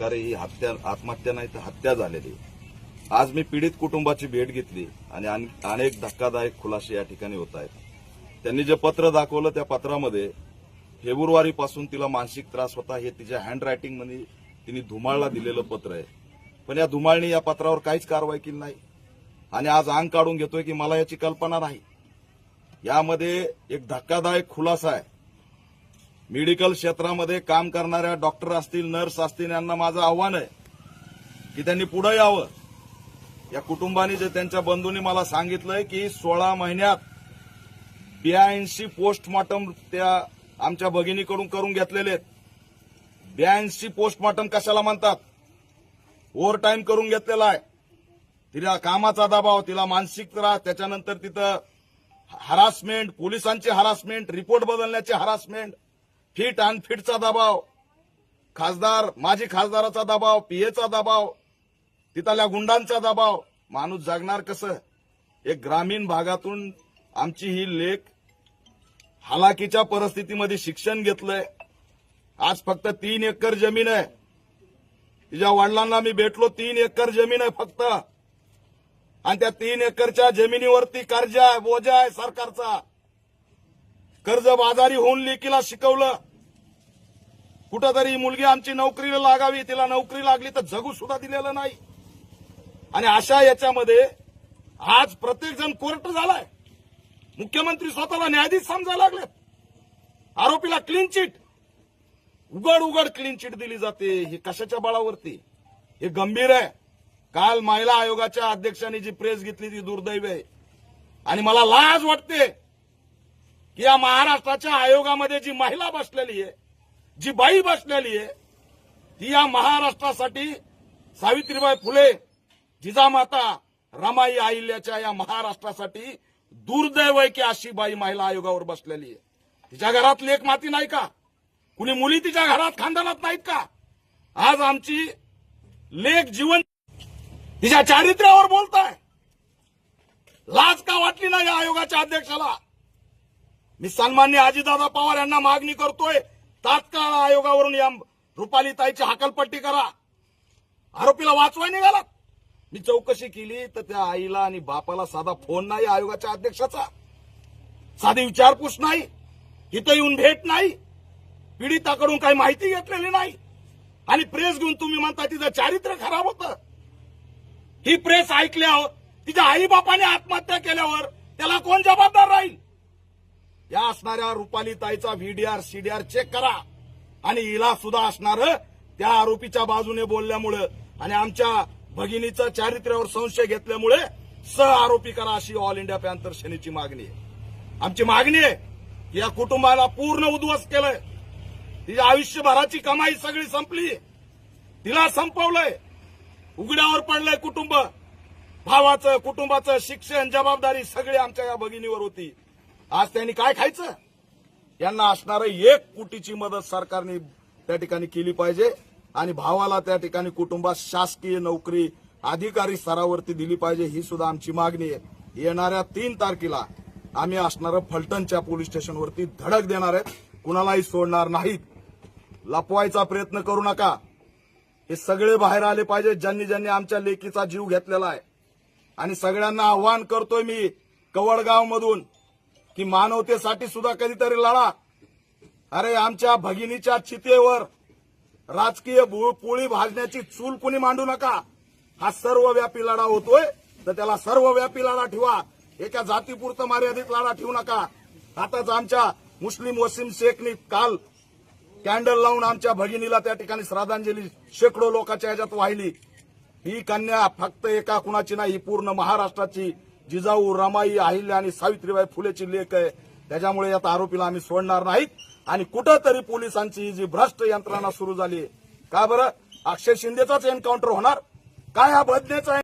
प्रकारे ही हत्या आत्महत्या नाही तर हत्या झालेली आज मी पीडित कुटुंबाची भेट घेतली आणि अन- अनेक धक्कादायक खुलासे या ठिकाणी होत आहेत. त्यांनी जे पत्र दाखवलं त्या पत्रामध्ये फेब्रुवारीपासून तिला मानसिक त्रास होता. हे तिच्या हँड रायटिंगमध्ये तिने धुमाळला दिलेलं पत्र आहे. पण या धुमाळने या पत्रावर काहीच कारवाई केली नाही. आणि आज अंग काढून घेतोय की मला याची कल्पना नाही. यामध्ये एक धक्कादायक खुलासा आहे. मेडिकल क्षेत्रामध्ये काम करणाऱ्या डॉक्टर असतील नर्स असतील यांना माझं आव्हान आहे की त्यांनी पुढे यावं. या कुटुंबाने जे त्यांच्या बंधूंनी मला सांगितलंय की सोळा महिन्यात ब्याऐंशी पोस्टमॉर्टम त्या आमच्या भगिनीकडून करून घेतलेले आहेत. ब्याऐंशी पोस्टमॉर्टम कशाला म्हणतात? ओव्हर टाईम करून घेतलेला आहे. तिला कामाचा दबाव तिला मानसिक त्रास त्याच्यानंतर तिथं हरासमेंट पोलिसांची हरासमेंट रिपोर्ट बदलण्याची हरासमेंट फिट अनफिटचा दबाव. खासदार माजी खासदाराचा दबाव पीएचा दबाव तिथल्या गुंडांचा दबाव. माणूस जगणार कसं? एक ग्रामीण भागातून आमची ही लेख हालाकीच्या परिस्थितीमध्ये शिक्षण घेतलंय. आज फक्त तीन एकर जमीन आहे. तिच्या वडिलांना मी भेटलो तीन एकर जमीन आहे फक्त. आणि त्या तीन एकरच्या जमिनीवरती कर्ज आहे बोजा आहे सरकारचा. कर्ज बाजारी होऊन लेकीला शिकवलं. कुठंतरी मुलगी आमची नोकरीला लागावी तिला नोकरी लागली तर जगू सुद्धा दिलेलं नाही. आणि अशा याच्यामध्ये आज प्रत्येक जण कोर्ट झालाय. मुख्यमंत्री स्वतःला न्यायाधीश समजायला लागलेत. आरोपीला क्लीन चिट उघड उघड क्लीन चिट दिली जाते. हे कशाच्या बळावरती? हे गंभीर आहे. काल महिला आयोगाच्या अध्यक्षांनी जी प्रेस घेतली ती दुर्दैव आहे. आणि मला लाज वाटते की या महाराष्ट्राच्या आयोगामध्ये जी महिला बसलेली आहे जी बाई बसलेली आहे ती या महाराष्ट्रासाठी सावित्रीबाई फुले जिजामाता रमाई अहिल्याच्या या महाराष्ट्रासाठी दुर्दैव आहे की अशी बाई महिला आयोगावर बसलेली आहे. तिच्या घरात लेख माती नाही का? कुणी मुली तिच्या घरात खानदानात नाहीत का? आज आमची लेख जीवन तिच्या चारित्र्यावर बोलताय. लाज का वाटली नाही या आयोगाच्या अध्यक्षाला? मी सन्मान्य आजीदादा पवार यांना मागणी करतोय तात्काळ आयोगावरून या रुपाली ताईची हाकलपट्टी करा. आरोपीला वाचवाय निघाला. मी चौकशी केली तर त्या आईला आणि बापाला साधा फोन नाही आयोगाच्या अध्यक्षाचा. साधी विचारपूस नाही. इथं येऊन भेट नाही. पीडिताकडून काही माहिती घेतलेली नाही. आणि प्रेस घेऊन तुम्ही म्हणता तिचं चारित्र्य खराब होतं. ही प्रेस ऐकल्यावर तिच्या आई बापाने आत्महत्या केल्यावर त्याला कोण जबाबदार राहील? या असणाऱ्या रुपाली ताईचा व्हीडीआर सीडीआर चेक करा. आणि हिला सुद्धा असणार त्या आरोपीच्या बाजूने बोलल्यामुळं आणि आमच्या भगिनीचं चारित्र्यावर संशय घेतल्यामुळे सह आरोपी करा अशी ऑल इंडिया पॅन्थर सेनेची मागणी आहे. आमची मागणी आहे या कुटुंबाला पूर्ण उद्ध्वस्त केलंय. तिच्या आयुष्यभराची कमाई सगळी संपली. तिला संपवलंय. उघड्यावर पडलंय कुटुंब. भावाचं कुटुंबाचं शिक्षण जबाबदारी सगळी आमच्या या भगिनीवर होती. आज त्यांनी काय खायचं? यांना असणारं एक कोटीची मदत सरकारने त्या ठिकाणी केली पाहिजे आणि भावाला त्या ठिकाणी कुटुंबात शासकीय नोकरी अधिकारी स्तरावरती दिली पाहिजे ही सुद्धा आमची मागणी आहे. येणाऱ्या तीन तारखेला आम्ही असणारं फलटणच्या पोलीस स्टेशनवरती धडक देणार आहेत. कुणालाही सोडणार नाहीत. लपवायचा प्रयत्न करू नका. हे सगळे बाहेर आले पाहिजे ज्यांनी ज्यांनी आमच्या लेकीचा जीव घेतलेला आहे. आणि सगळ्यांना आव्हान करतोय मी कवडगाव मधून की मानवतेसाठी सुद्धा कधीतरी लढा. अरे आमच्या भगिनीच्या चितेवर राजकीय पोळी भाजण्याची चूल कुणी मांडू नका. हा सर्वव्यापी लढा होतोय तर त्याला सर्वव्यापी लढा ठेवा. एका जातीपुरतं मर्यादित लढा ठेवू नका. आताच आमच्या मुस्लिम वसीम शेखनी काल कॅन्डल लावून आमच्या भगिनीला त्या ठिकाणी श्रद्धांजली शेकडो लोकांच्या ह्याच्यात वाहिली. ही कन्या फक्त एका कुणाची नाही ही पूर्ण महाराष्ट्राची जिजाऊ रमाई अहिल्या आणि सावित्रीबाई फुलेची लेख आहे. त्याच्यामुळे आता आरोपीला आम्ही सोडणार नाहीत. आणि कुठंतरी पोलिसांची ही जी भ्रष्ट यंत्रणा सुरू झाली का बरं? अक्षय शिंदेचाच एन्काउंटर होणार? काय हा बदनेचा